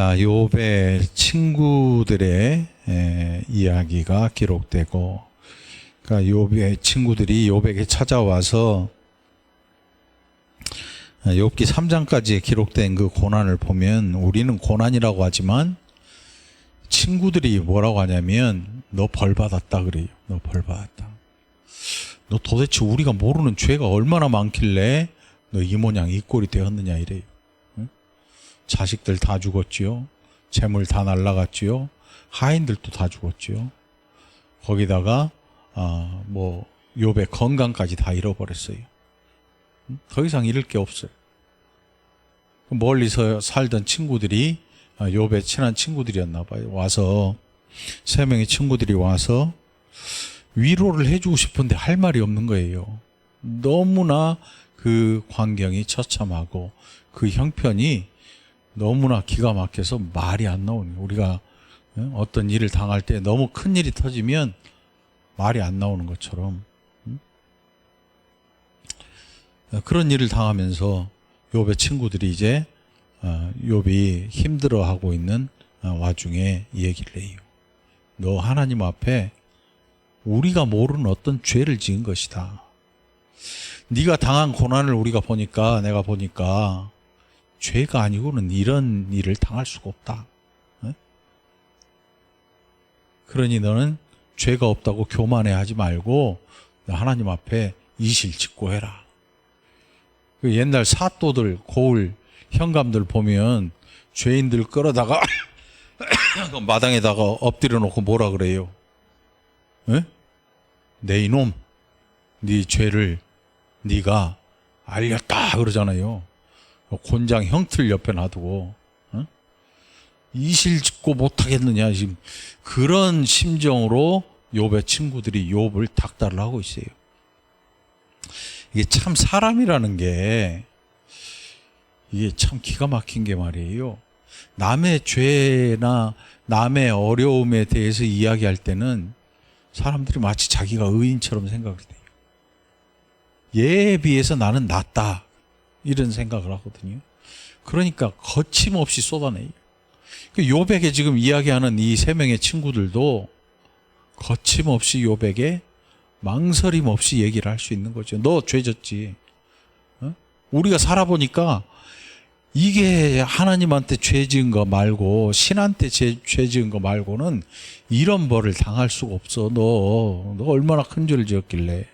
자, 욥의 친구들의 에, 이야기가 기록되고, 그러니까 욥의 친구들이 욥에게 찾아와서 아, 욥기 3장까지 기록된 그 고난을 보면 우리는 고난이라고 하지만 친구들이 뭐라고 하냐면 너 벌 받았다 그래요. 너 벌 받았다. 너 도대체 우리가 모르는 죄가 얼마나 많길래 너 이 모양 이 꼴이 되었느냐 이래요. 응? 자식들 다 죽었지요. 재물 다 날라갔지요. 하인들도 다 죽었지요. 거기다가 아, 뭐 욥의 건강까지 다 잃어버렸어요. 응? 더 이상 잃을 게 없어요. 멀리서 살던 친구들이 아, 욥의 친한 친구들이었나 봐요. 와서 세 명의 친구들이 와서 위로를 해주고 싶은데 할 말이 없는 거예요. 너무나 그 광경이 처참하고 그 형편이 너무나 기가 막혀서 말이 안 나오는 거예요. 우리가 어, 어떤 일을 당할 때 너무 큰 일이 터지면 말이 안 나오는 것처럼 음? 어, 그런 일을 당하면서 욥의 친구들이 이제 어, 욥이 힘들어하고 있는 어, 와중에 이 얘기를 해요. 너 하나님 앞에 우리가 모르는 어떤 죄를 지은 것이다. 네가 당한 고난을 우리가 보니까 내가 보니까 죄가 아니고는 이런 일을 당할 수가 없다. 어? 그러니 너는 죄가 없다고 교만해 하지 말고 하나님 앞에 이실 짓고 해라. 그 옛날 사또들, 고을, 현감들 보면 죄인들 끌어다가 그 마당에다가 엎드려 놓고 뭐라 그래요? 에? 내 이놈, 네 죄를 네가 알렸다 그러잖아요. 곤장 형틀 옆에 놔두고 어? 이실 짓고 못하겠느냐 지금 그런 심정으로 욥의 친구들이 욥을 닥달을 하고 있어요. 이게 참 사람이라는 게 이게 참 기가 막힌 게 말이에요. 남의 죄나 남의 어려움에 대해서 이야기할 때는 사람들이 마치 자기가 의인처럼 생각을 해요. 얘에 비해서 나는 낫다. 이런 생각을 하거든요. 그러니까 거침없이 쏟아내요. 그 요백에 지금 이야기하는 이 세 명의 친구들도 거침없이 요백에 망설임 없이 얘기를 할 수 있는 거죠. 너 죄졌지. 어? 우리가 살아보니까 이게 하나님한테 죄 지은 거 말고 신한테 죄, 죄 지은 거 말고는 이런 벌을 당할 수가 없어. 너, 너 얼마나 큰 죄를 지었길래.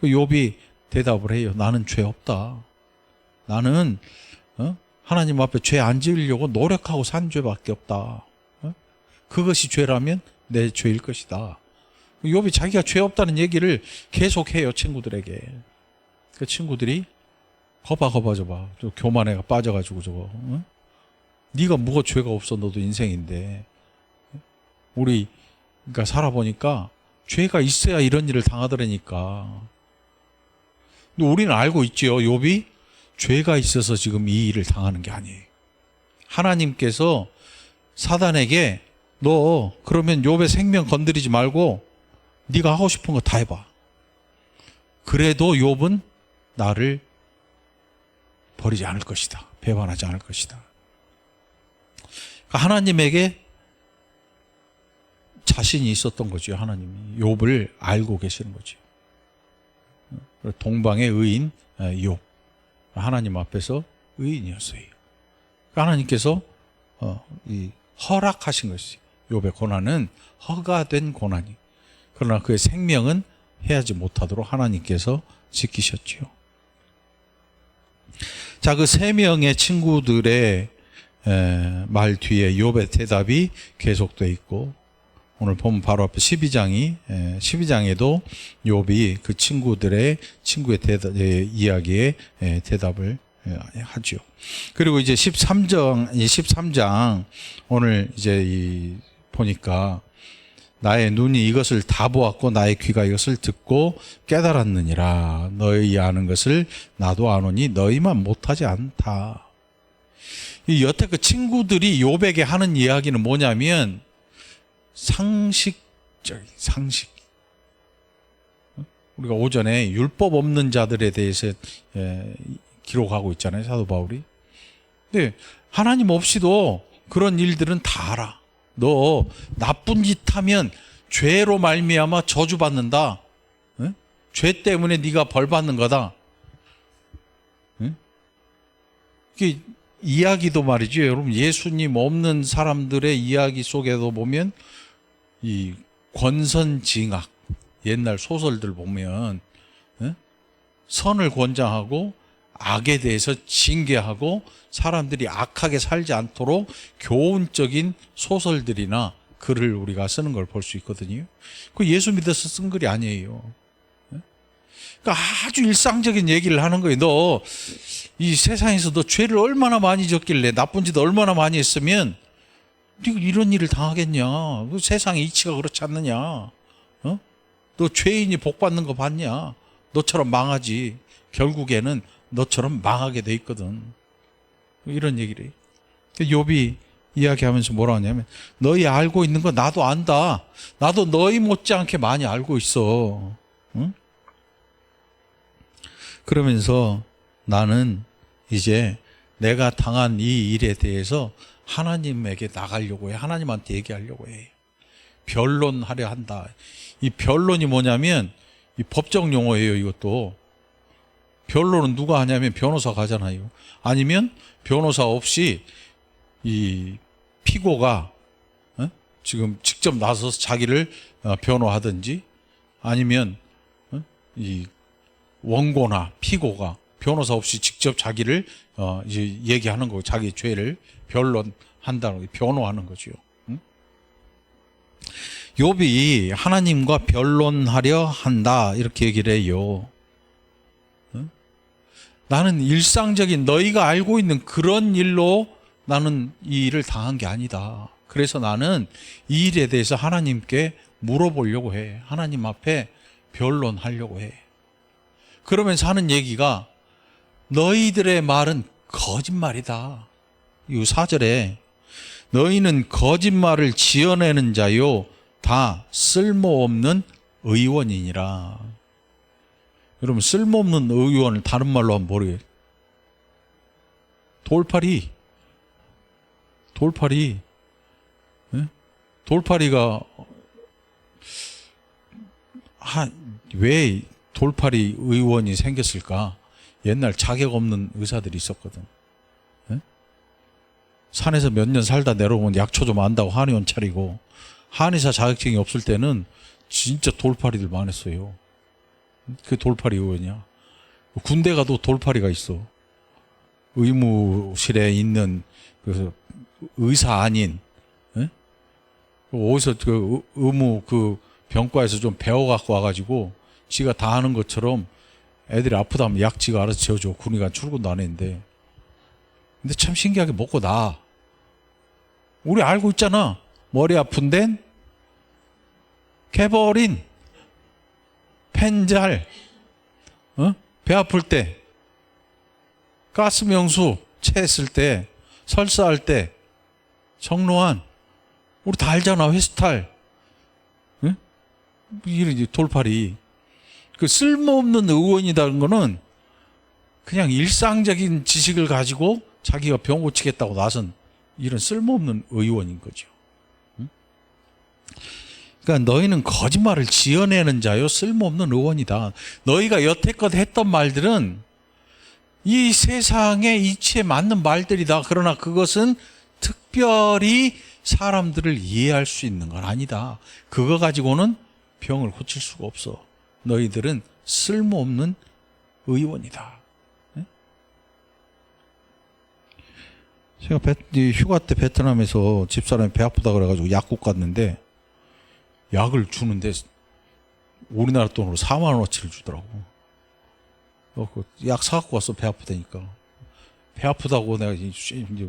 그 욥이 대답을 해요. 나는 죄 없다. 나는 어? 하나님 앞에 죄 안 지으려고 노력하고 산 죄밖에 없다. 어? 그것이 죄라면 내 죄일 것이다. 욥이 자기가 죄 없다는 얘기를 계속해요 친구들에게. 그 친구들이 거봐 거봐 저봐 저 교만해가 빠져가지고 저거 어? 네가 뭐가 죄가 없어 너도 인생인데 우리 그러니까 살아보니까 죄가 있어야 이런 일을 당하더라니까 근데 우리는 알고 있지요 욥이 죄가 있어서 지금 이 일을 당하는 게 아니에요 하나님께서 사단에게 너 그러면 욥의 생명 건드리지 말고 네가 하고 싶은 거 다 해봐 그래도 욥은 나를 버리지 않을 것이다. 배반하지 않을 것이다. 그러니까 하나님에게 자신이 있었던 거죠. 하나님이 욥을 알고 계시는 거죠. 동방의 의인 욥 하나님 앞에서 의인이었어요. 하나님께서 어, 이 허락하신 것이 욥의 고난은 허가된 고난이 그러나 그의 생명은 해하지 못하도록 하나님께서 지키셨지요. 자, 그 세 명의 친구들의 에, 말 뒤에 욥의 대답이 계속돼 있고 오늘 보면 바로 앞에 12장이 에, 12장에도 욥이 그 친구들의 친구의 대답, 에, 이야기에 에, 대답을 에, 하죠. 그리고 이제 13장, 13장 오늘 이제 이 보니까 나의 눈이 이것을 다 보았고 나의 귀가 이것을 듣고 깨달았느니라. 너희 아는 것을 나도 아노니 너희만 못하지 않다. 이 여태 그 친구들이 요백에 하는 이야기는 뭐냐면 상식적인 상식. 우리가 오전에 율법 없는 자들에 대해서 예, 기록하고 있잖아요 사도 바울이. 근데 하나님 없이도 그런 일들은 다 알아. 너 나쁜 짓 하면 죄로 말미암아 저주 받는다. 응? 죄 때문에 네가 벌 받는 거다. 응? 이게 이야기도 말이죠. 여러분 예수님 없는 사람들의 이야기 속에도 보면 이 권선징악 옛날 소설들 보면 응? 선을 권장하고 악에 대해서 징계하고 사람들이 악하게 살지 않도록 교훈적인 소설들이나 글을 우리가 쓰는 걸 볼 수 있거든요. 그 예수 믿어서 쓴 글이 아니에요. 그러니까 아주 일상적인 얘기를 하는 거예요. 너 이 세상에서 너 죄를 얼마나 많이 졌길래 나쁜 짓 얼마나 많이 했으면 네가 이런 일을 당하겠냐? 그 세상의 이치가 그렇지 않느냐? 어? 너 죄인이 복 받는 거 봤냐? 너처럼 망하지. 결국에는 너처럼 망하게 돼 있거든. 이런 얘기를 해요. 그 욥이 이야기하면서 뭐라 하냐면 너희 알고 있는 거 나도 안다. 나도 너희 못지않게 많이 알고 있어. 응? 그러면서 나는 이제 내가 당한 이 일에 대해서 하나님에게 나가려고 해. 하나님한테 얘기하려고 해. 변론하려 한다. 이 변론이 뭐냐면 이 법적 용어예요, 이것도. 변론은 누가 하냐면 변호사가 하잖아요. 아니면 변호사 없이 이 피고가 어? 지금 직접 나서서 자기를 어, 변호하든지 아니면 어? 이 원고나 피고가 변호사 없이 직접 자기를 얘기하는 거 자기 죄를 변론한다는 거 변호하는 거죠. 응? 욥이 하나님과 변론하려 한다 이렇게 얘기를 해요. 응? 나는 일상적인 너희가 알고 있는 그런 일로 나는 이 일을 당한 게 아니다. 그래서 나는 이 일에 대해서 하나님께 물어보려고 해. 하나님 앞에 변론하려고 해. 그러면서 하는 얘기가 너희들의 말은 거짓말이다. 이 사절에 너희는 거짓말을 지어내는 자요 다 쓸모없는 의원이니라. 여러분 쓸모없는 의원을 다른 말로 하면 모르겠. 돌팔이 돌팔이 예? 돌팔이가 왜 돌팔이 의원이 생겼을까? 옛날 자격 없는 의사들이 있었거든. 예? 산에서 몇 년 살다 내려오면 약초 좀 안다고 한의원 차리고 한의사 자격증이 없을 때는 진짜 돌팔이들 많았어요. 그 돌팔이 의원이야. 군대 가도 돌팔이가 있어. 의무실에 있는 그 의사 아닌 예? 어디서 그 의- 의무 그 병과에서 좀 배워 갖고 와가지고 지가 다 하는 것처럼 애들이 아프다 하면 약 지가 알아서 지어줘. 군의관 출근도 안 했는데. 근데 참 신기하게 먹고 나. 우리 알고 있잖아. 머리 아픈 데는 개버린, 펜잘, 어? 배 아플 때, 가스 명수 체했을 때, 설사할 때, 정로한, 우리 다 알잖아. 회스탈. 응? 이런 돌팔이. 그 쓸모없는 의원이라는 거는 그냥 일상적인 지식을 가지고 자기가 병 고치겠다고 나선 이런 쓸모없는 의원인 거죠. 응? 그러니까 너희는 거짓말을 지어내는 자요 쓸모없는 의원이다. 너희가 여태껏 했던 말들은 이 세상의 이치에 맞는 말들이다. 그러나 그것은 특별히 사람들을 이해할 수 있는 건 아니다. 그거 가지고는 병을 고칠 수가 없어. 너희들은 쓸모없는 의원이다. 제가 베- 이 휴가 때 베트남에서 집사람이 배 아프다 그래가지고 약국 갔는데 약을 주는데 우리나라 돈으로 4만 원어치를 주더라고. 어, 그약 사갖고 왔어 배 아프다니까. 배 아프다고 내가 이제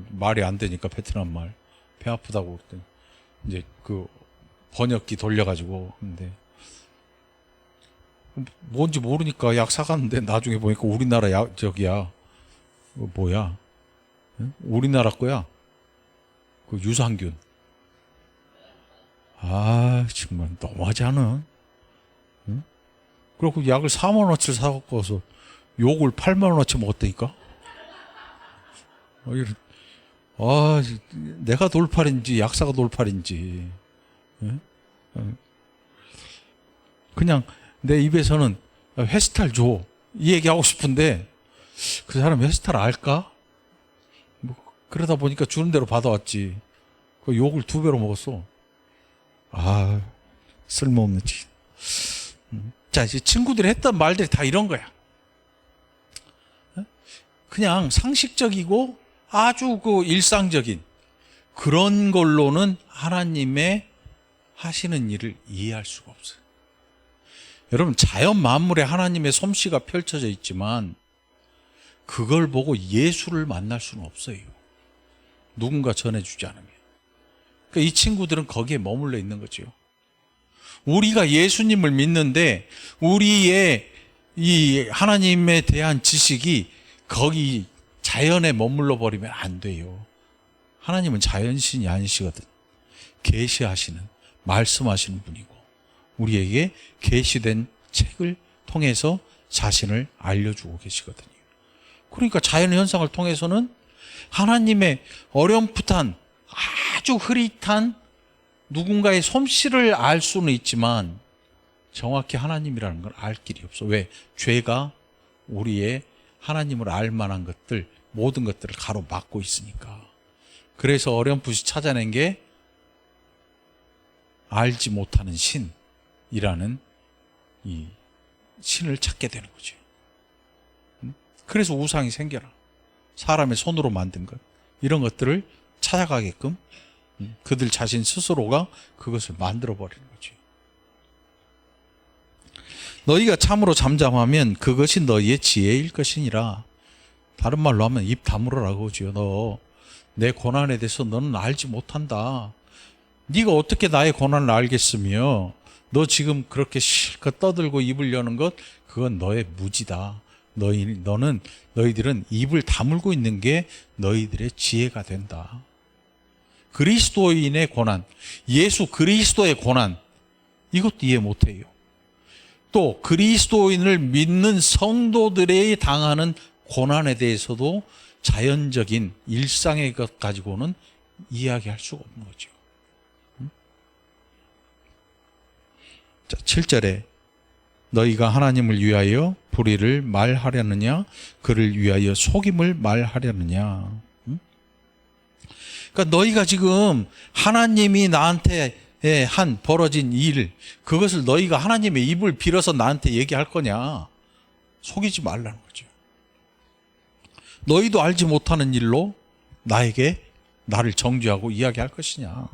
말이 안 되니까 베트남 말. 배 아프다고 그랬더니 이제 그 번역기 돌려가지고 근데 뭔지 모르니까 약 사갔는데 나중에 보니까 우리나라 약 저기야 어, 뭐야 응? 우리나라 거야 그 유산균 아 정말 너무하지 않아 응? 그리고 약을 4만 원어치를 사갖고 와서 욕을 8만 원어치 먹었다니까 어, 이런 아, 내가 돌팔인지 약사가 돌팔인지. 예? 어. 그냥 내 입에서는 회스탈 줘. 이 얘기 하고 싶은데 그 사람 회스탈 알까? 뭐 그러다 보니까 주는 대로 받아왔지. 그 욕을 두 배로 먹었어. 아, 쓸모없는 짓. 음. 자, 이제 친구들이 했던 말들이 다 이런 거야. 어? 그냥 상식적이고 아주 그 일상적인 그런 걸로는 하나님의 하시는 일을 이해할 수가 없어요. 여러분, 자연 만물에 하나님의 솜씨가 펼쳐져 있지만 그걸 보고 예수를 만날 수는 없어요. 누군가 전해주지 않으면. 그러니까 이 친구들은 거기에 머물러 있는 거죠. 우리가 예수님을 믿는데 우리의 이 하나님에 대한 지식이 거기 자연에 머물러 버리면 안 돼요. 하나님은 자연신이 아니시거든. 계시하시는 말씀하시는 분이고 우리에게 계시된 책을 통해서 자신을 알려주고 계시거든요. 그러니까 자연 현상을 통해서는 하나님의 어렴풋한 아주 흐릿한 누군가의 솜씨를 알 수는 있지만 정확히 하나님이라는 걸 알 길이 없어. 왜? 죄가 우리의 하나님을 알 만한 것들, 모든 것들을 가로막고 있으니까. 그래서 어렴풋이 찾아낸 게 알지 못하는 신이라는 이 신을 찾게 되는 거죠. 음? 그래서 우상이 생겨나. 사람의 손으로 만든 것. 이런 것들을 찾아가게끔 음, 그들 자신 스스로가 그것을 만들어 버리는 거죠. 너희가 참으로 잠잠하면 그것이 너희의 지혜일 것이니라. 다른 말로 하면 입 다물어라 그거죠. 너내 고난에 대해서 너는 알지 못한다. 네가 어떻게 나의 고난을 알겠으며 너 지금 그렇게 실컷 떠들고 입을 여는 것 그건 너의 무지다. 너희 너는 너희들은 입을 다물고 있는 게 너희들의 지혜가 된다. 그리스도인의 고난, 예수 그리스도의 고난 이것도 이해 못 해요. 또 그리스도인을 믿는 성도들의 당하는 고난에 대해서도 자연적인 일상의 것 가지고는 이야기할 수가 없는 거죠. 음? 자, 7절에 너희가 하나님을 위하여 불의를 말하려느냐 그를 위하여 속임을 말하려느냐 음? 그러니까 너희가 지금 하나님이 나한테 한 벌어진 일 그것을 너희가 하나님의 입을 빌어서 나한테 얘기할 거냐 속이지 말라는 거죠. 너희도 알지 못하는 일로 나에게 나를 정죄하고 이야기할 것이냐.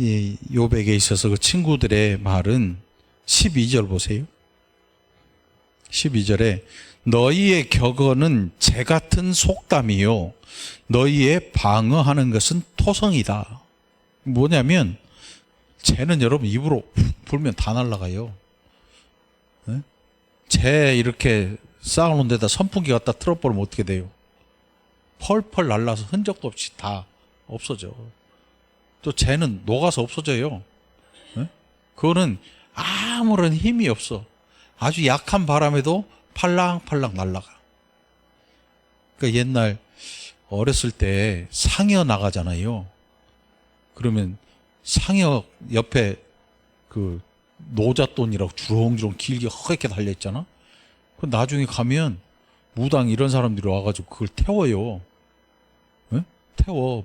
이 요백에 있어서 그 친구들의 말은 12절 보세요. 12절에 너희의 격언은 재 같은 속담이요 너희의 방어하는 것은 토성이다. 뭐냐면 재는 여러분 입으로 불면 다 날아가요. 네? 재 이렇게 쌓아놓은 데다 선풍기 갖다 틀어버리면 어떻게 돼요? 펄펄 날라서 흔적도 없이 다 없어져. 또 재는 녹아서 없어져요. 네? 그거는 아무런 힘이 없어. 아주 약한 바람에도 팔랑팔랑 날아가. 그러니까 옛날 어렸을 때 상여 나가잖아요. 그러면 상여 옆에 그 노잣돈이라고 주렁주렁 길게 허옇게 달려 있잖아. 그 나중에 가면 무당 이런 사람들이 와가지고 그걸 태워요. 예? 태워.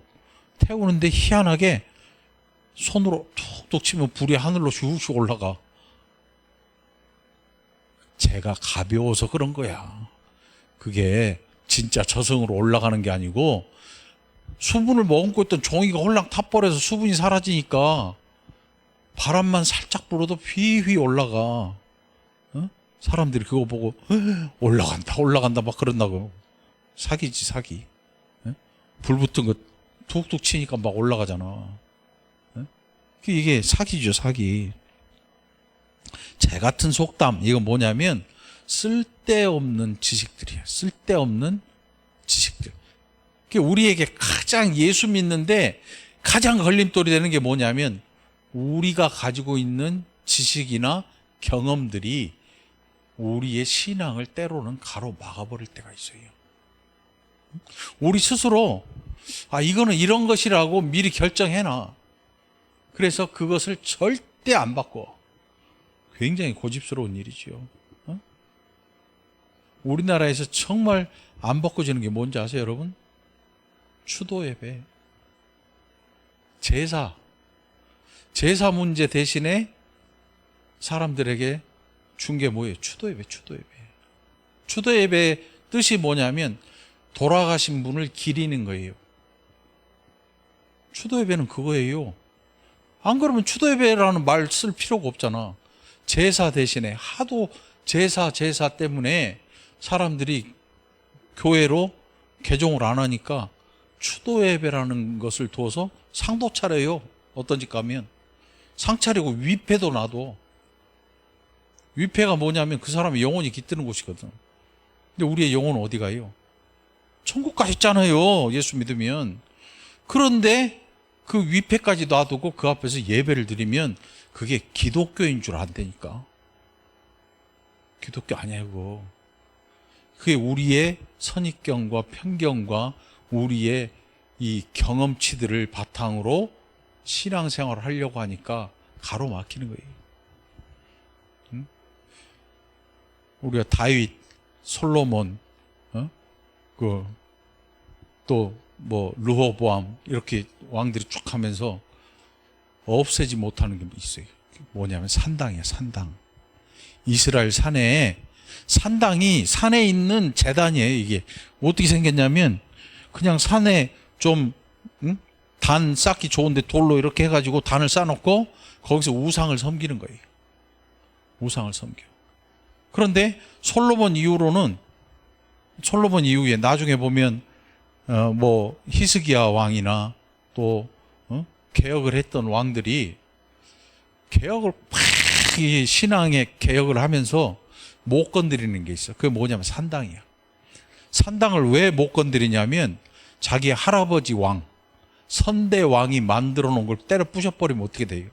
태우는데 희한하게 손으로 툭툭 치면 불이 하늘로 슉슉 올라가. 제가 가벼워서 그런 거야. 그게 진짜 저승으로 올라가는 게 아니고 수분을 머금고 있던 종이가 홀랑 타버려서 수분이 사라지니까 바람만 살짝 불어도 휘휘 올라가. 어? 사람들이 그거 보고 올라간다 올라간다 막 그런다고. 사기지 사기. 어? 불 붙은 거 툭툭 치니까 막 올라가잖아. 어? 이게 사기죠 사기. 재 같은 속담 이건 뭐냐면 쓸데없는 지식들이야. 쓸데없는 지식들. 그게 우리에게 가장 예수 믿는데 가장 걸림돌이 되는 게 뭐냐면 우리가 가지고 있는 지식이나 경험들이 우리의 신앙을 때로는 가로막아버릴 때가 있어요. 우리 스스로 아 이거는 이런 것이라고 미리 결정해놔. 그래서 그것을 절대 안 바꿔. 굉장히 고집스러운 일이지요. 어? 우리나라에서 정말 안 바꿔지는 게 뭔지 아세요, 여러분? 추도 예배, 제사, 제사 문제 대신에 사람들에게 준 게 뭐예요? 추도 예배, 추도 예배. 추도 예배 뜻이 뭐냐면 돌아가신 분을 기리는 거예요. 추도 예배는 그거예요. 안 그러면 추도 예배라는 말 쓸 필요가 없잖아. 제사 대신에 하도 제사 제사 때문에 사람들이 교회로 개종을 안 하니까 추도 예배라는 것을 둬서 상도 차려요. 어떤 집 가면 상 차리고 위패도 놔도 위패가 뭐냐면 그 사람의 영혼이 깃드는 곳이거든. 근데 우리의 영혼은 어디 가요? 천국 가셨잖아요. 예수 믿으면. 그런데 그 위패까지 놔두고 그 앞에서 예배를 드리면 그게 기독교인 줄 안다니까. 기독교 아니야, 이거. 그게 우리의 선입견과 편견과 우리의 이 경험치들을 바탕으로 신앙생활을 하려고 하니까 가로막히는 거예요. 응? 우리가 다윗, 솔로몬, 어? 그또 뭐 르호보암 이렇게 왕들이 쭉 하면서 없애지 못하는 게 있어요. 뭐냐면 산당이야, 산당. 이스라엘 산에 산당이 산에 있는 재단이에요, 이게. 어떻게 생겼냐면 그냥 산에 좀 응? 단 쌓기 좋은데 돌로 이렇게 해가지고 단을 쌓아놓고 거기서 우상을 섬기는 거예요. 우상을 섬겨. 그런데 솔로몬 이후로는 솔로몬 이후에 나중에 보면 어, 뭐 히스기야 왕이나 또 어? 개혁을 했던 왕들이 개혁을 팍이 신앙의 개혁을 하면서 못 건드리는 게 있어. 그게 뭐냐면 산당이야. 산당을 왜 못 건드리냐면 자기 할아버지 왕, 선대 왕이 만들어 놓은 걸 때려 부셔버리면 어떻게 돼요?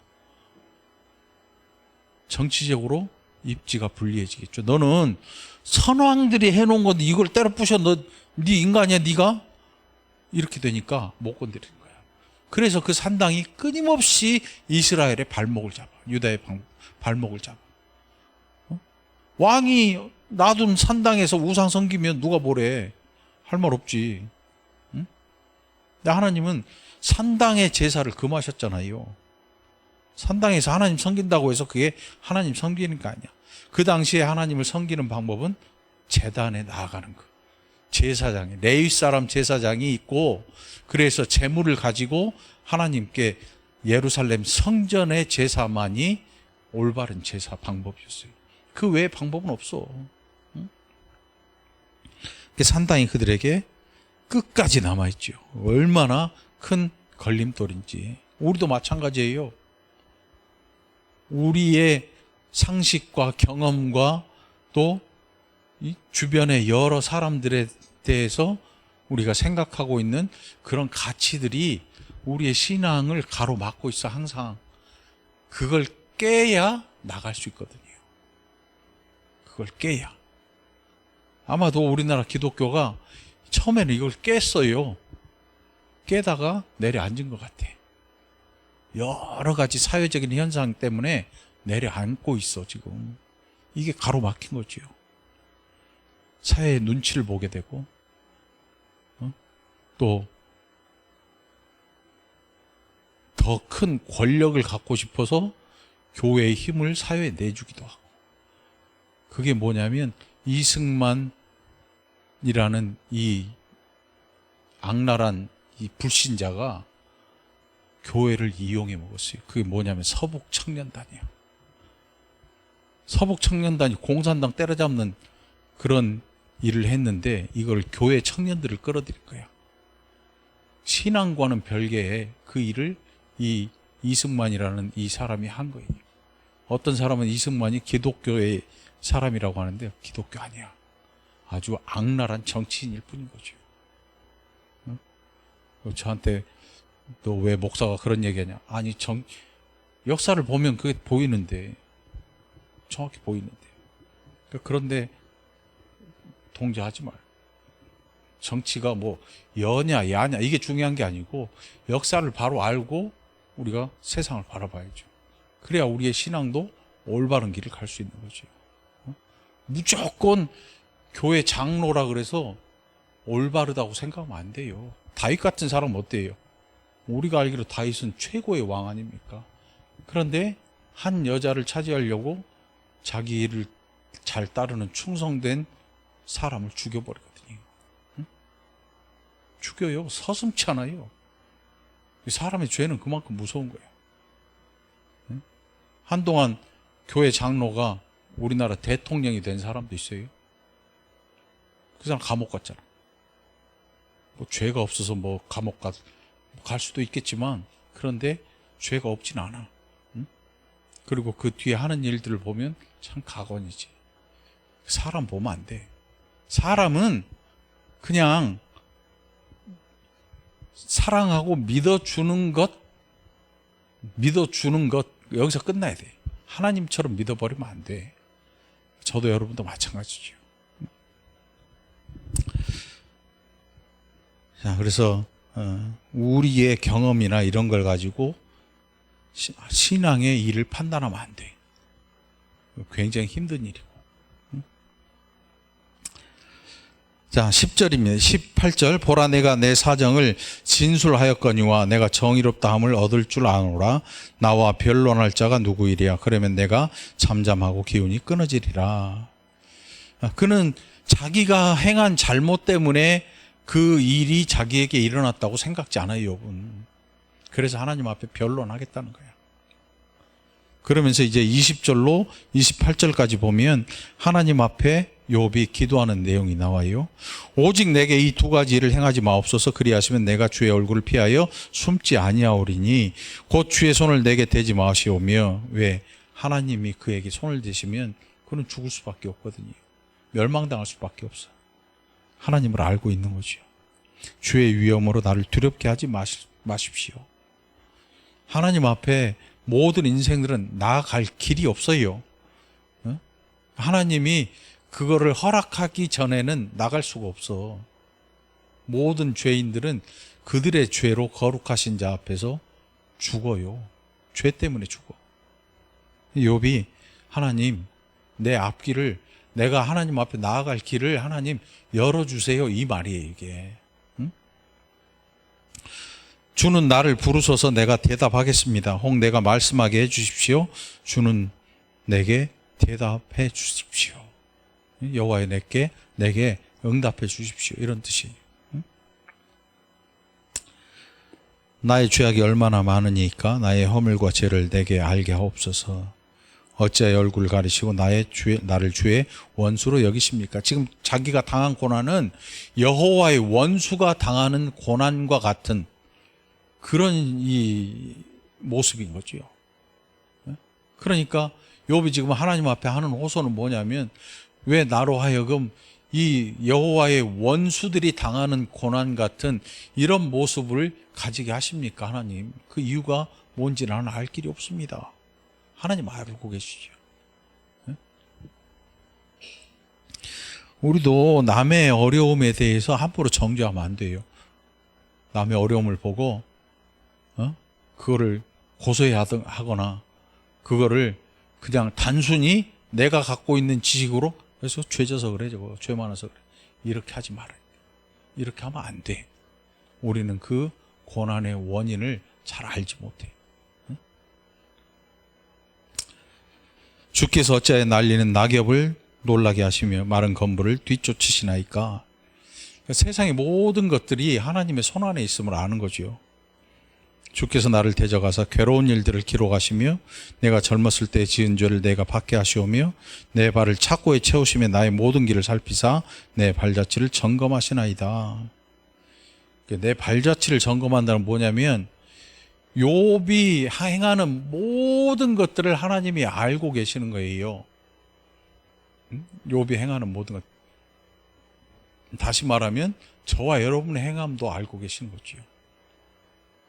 정치적으로 입지가 불리해지겠죠. 너는 선왕들이 해놓은 건데 이걸 때려 부셔 너 네 인간이야 네가 이렇게 되니까 못 건드리는 거야. 그래서 그 산당이 끊임없이 이스라엘의 발목을 잡아 유다의 방- 발목을 잡아. 어? 왕이 놔둔 산당에서 우상 섬기면 누가 뭐래 할 말 없지. 응? 근데 하나님은 산당의 제사를 금하셨잖아요. 산당에서 하나님 섬긴다고 해서 그게 하나님 섬기는 거 아니야. 그 당시에 하나님을 섬기는 방법은 재단에 나아가는 거. 제사장이 레위 사람 제사장이 있고 그래서 재물을 가지고 하나님께 예루살렘 성전의 제사만이 올바른 제사 방법이었어요. 그 외에 방법은 없어. 응? 그 산당이 그들에게 끝까지 남아있죠. 얼마나 큰 걸림돌인지. 우리도 마찬가지예요. 우리의 상식과 경험과 또이 주변의 여러 사람들에 대해서 우리가 생각하고 있는 그런 가치들이 우리의 신앙을 가로막고 있어 항상 그걸 깨야 나갈 수 있거든요. 그걸 깨야. 아마도 우리나라 기독교가 처음에는 이걸 깼어요. 깨다가 내려앉은 것 같아. 여러 가지 사회적인 현상 때문에 내려앉고 있어, 지금. 이게 가로막힌 거지요. 사회의 눈치를 보게 되고, 어? 또, 더 큰 권력을 갖고 싶어서 교회의 힘을 사회에 내주기도 하고. 그게 뭐냐면, 이승만이라는 이 악랄한 이 불신자가 교회를 이용해 먹었어요. 그게 뭐냐면 서북 청년단이에요. 서북 청년단이 공산당 때려잡는 그런 일을 했는데 이걸 교회 청년들을 끌어들일 거야. 신앙과는 별개의 그 일을 이 이승만이라는 이 사람이 한 거예요. 어떤 사람은 이승만이 기독교의 사람이라고 하는데 기독교 아니야. 아주 악랄한 정치인일 뿐인 거죠. 응? 저한테 너 왜 목사가 그런 얘기하냐? 아니 정 역사를 보면 그게 보이는데 정확히 보이는데. 그러니까 그런데 동조하지 말. 정치가 뭐 여냐 야냐 이게 중요한 게 아니고 역사를 바로 알고 우리가 세상을 바라봐야죠. 그래야 우리의 신앙도 올바른 길을 갈 수 있는 거죠. 어? 무조건 교회 장로라 그래서 올바르다고 생각하면 안 돼요. 다윗 같은 사람 어때요? 우리가 알기로 다윗은 최고의 왕 아닙니까? 그런데 한 여자를 차지하려고 자기 일을 잘 따르는 충성된 사람을 죽여버리거든요. 응? 죽여요. 서슴치 않아요. 이 사람의 죄는 그만큼 무서운 거예요. 응? 한동안 교회 장로가 우리나라 대통령이 된 사람도 있어요. 그 사람 감옥 갔잖아. 뭐 죄가 없어서 뭐 감옥 가, 갈 수도 있겠지만 그런데 죄가 없진 않아. 응? 그리고 그 뒤에 하는 일들을 보면 참 가관이지. 사람 보면 안 돼. 사람은 그냥 사랑하고 믿어주는 것, 믿어주는 것, 여기서 끝나야 돼. 하나님처럼 믿어버리면 안 돼. 저도 여러분도 마찬가지죠. 자, 그래서, 어, 우리의 경험이나 이런 걸 가지고 시- 신앙의 일을 판단하면 안 돼. 굉장히 힘든 일이고. 자, 10절입니다. 18절. 보라 내가 내 사정을 진술하였거니와 내가 정의롭다함을 얻을 줄 아노라. 나와 변론할 자가 누구이랴. 그러면 내가 잠잠하고 기운이 끊어지리라. 아, 그는 자기가 행한 잘못 때문에 그 일이 자기에게 일어났다고 생각지 않아요, 욥은. 그래서 하나님 앞에 변론하겠다는 거야. 그러면서 이제 20절로 28절까지 보면 하나님 앞에 욥이 기도하는 내용이 나와요. 오직 내게 이 두 가지 일을 행하지 마옵소서 그리하시면 내가 주의 얼굴을 피하여 숨지 아니하오리니 곧 주의 손을 내게 대지 마시오며 왜 하나님이 그에게 손을 대시면 그는 죽을 수밖에 없거든요. 멸망당할 수밖에 없어. 하나님을 알고 있는 거죠. 주의 위험으로 나를 두렵게 하지 마시, 마십시오. 하나님 앞에 모든 인생들은 나아갈 길이 없어요. 어? 하나님이 그거를 허락하기 전에는 나갈 수가 없어. 모든 죄인들은 그들의 죄로 거룩하신 자 앞에서 죽어요. 죄 때문에 죽어. 욥이 하나님 내 앞길을 내가 하나님 앞에 나아갈 길을 하나님 열어주세요 이 말이에요 이게. 응? 주는 나를 부르소서 내가 대답하겠습니다. 혹 내가 말씀하게 해주십시오. 주는 내게 대답해 주십시오. 여호와의 내게 내게 응답해 주십시오. 이런. 응? 나의 죄악이 얼마나 많으니까 나의 허물과 죄를 내게 알게 하옵소서. 어찌하여 얼굴 가리시고 나의 주의, 나를 주의 원수로 여기십니까? 지금 자기가 당한 고난은 여호와의 원수가 당하는 고난과 같은 그런 이 모습인 거죠. 그러니까 욥이 지금 하나님 앞에 하는 호소는 뭐냐면 왜 나로 하여금 이 여호와의 원수들이 당하는 고난 같은 이런 모습을 가지게 하십니까 하나님? 그 이유가 뭔지 나는 알 길이 없습니다. 하나님 알고 계시죠. 우리도 남의 어려움에 대해서 함부로 정죄하면 안 돼요. 남의 어려움을 보고 어? 그거를 고소해하거나 그거를 그냥 단순히 내가 갖고 있는 지식으로 그래서 죄져서 그래 저거 죄 많아서 그래 이렇게 하지 말아요. 이렇게 하면 안 돼. 우리는 그 고난의 원인을 잘 알지 못해. 응? 주께서 어찌하여 날리는 낙엽을 놀라게 하시며 마른 건물을 뒤쫓으시나이까. 세상의 모든 것들이 하나님의 손 안에 있음을 아는 거지요. 주께서 나를 대적하사 괴로운 일들을 기록하시며 내가 젊었을 때 지은 죄를 내가 받게 하시오며 내 발을 착고에 채우시며 나의 모든 길을 살피사 내 발자취를 점검하시나이다. 내 발자취를 점검한다는 뭐냐면 욥이 행하는 모든 것들을 하나님이 알고 계시는 거예요. 음? 욥이 행하는 모든 것. 다시 말하면 저와 여러분의 행함도 알고 계시는 거지요.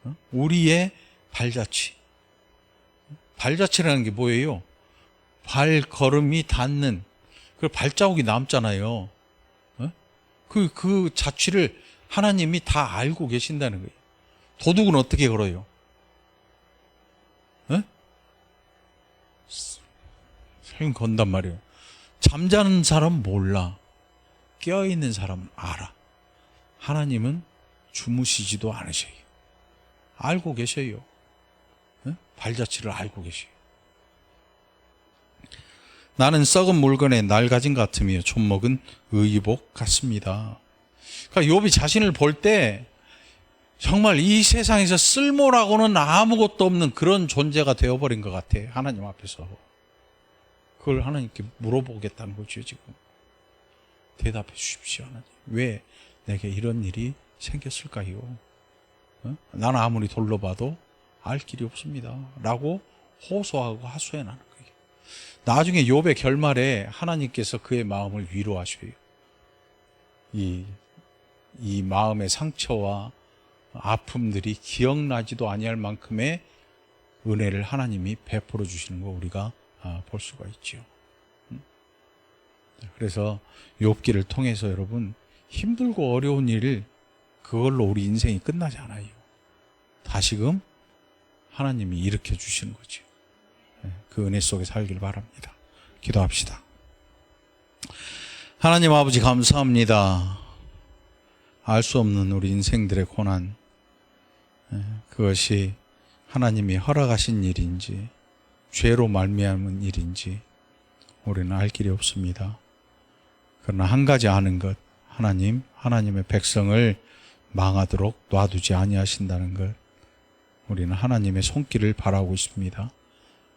어? 우리의 발자취. 발자취라는 게 뭐예요? 발걸음이 닿는 그 발자국이 남잖아요. 어? 그, 그 자취를 하나님이 다 알고 계신다는 거예요. 도둑은 어떻게 걸어요? 어? 생 건단 말이에요. 잠자는 사람 몰라. 깨어있는 사람은 알아. 하나님은 주무시지도 않으셔요. 알고 계셔요. 어? 발자취를 알고 계셔요. 나는 썩은 물건에 낡아진 같으며 촌먹은 의복 같습니다. 그러니까 욥이 자신을 볼 때 정말 이 세상에서 쓸모라고는 아무것도 없는 그런 존재가 되어버린 것 같아. 하나님 앞에서. 그걸 하나님께 물어보겠다는 거죠, 지금. 대답해 주십시오, 하나님. 왜 내게 이런 일이 생겼을까요? 어? 나는 아무리 돌려봐도 알 길이 없습니다. 라고 호소하고 하소연 하는 거예요. 나중에 욥의 결말에 하나님께서 그의 마음을 위로하셔요. 이, 이 마음의 상처와 아픔들이 기억나지도 아니할 만큼의 은혜를 하나님이 베풀어 주시는 거 우리가 아, 볼 수가 있죠. 음? 그래서 욥기를 통해서 여러분 힘들고 어려운 일 그걸로 우리 인생이 끝나지 않아요. 다시금 하나님이 일으켜 주시는 거죠. 예, 그 은혜 속에 살길 바랍니다. 기도합시다. 하나님 아버지 감사합니다. 알 수 없는 우리 인생들의 고난, 예, 그것이 하나님이 허락하신 일인지, 죄로 말미암은 일인지, 우리는 알 길이 없습니다. 그러나 한 가지 아는 것, 하나님, 하나님의 백성을 망하도록 놔두지 아니하신다는 것, 우리는 하나님의 손길을 바라고 있습니다.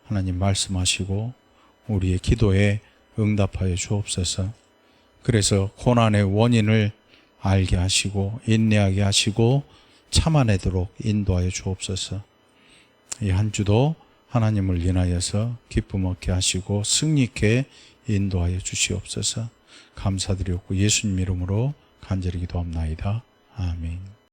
하나님 말씀하시고 우리의 기도에 응답하여 주옵소서. 그래서 고난의 원인을 알게 하시고 인내하게 하시고 참아내도록 인도하여 주옵소서. 이 한 주도 하나님을 인하여서 기쁨 얻게 하시고 승리 있게 인도하여 주시옵소서. 감사드렸고 예수님 이름으로 간절히 기도합나이다. 아멘.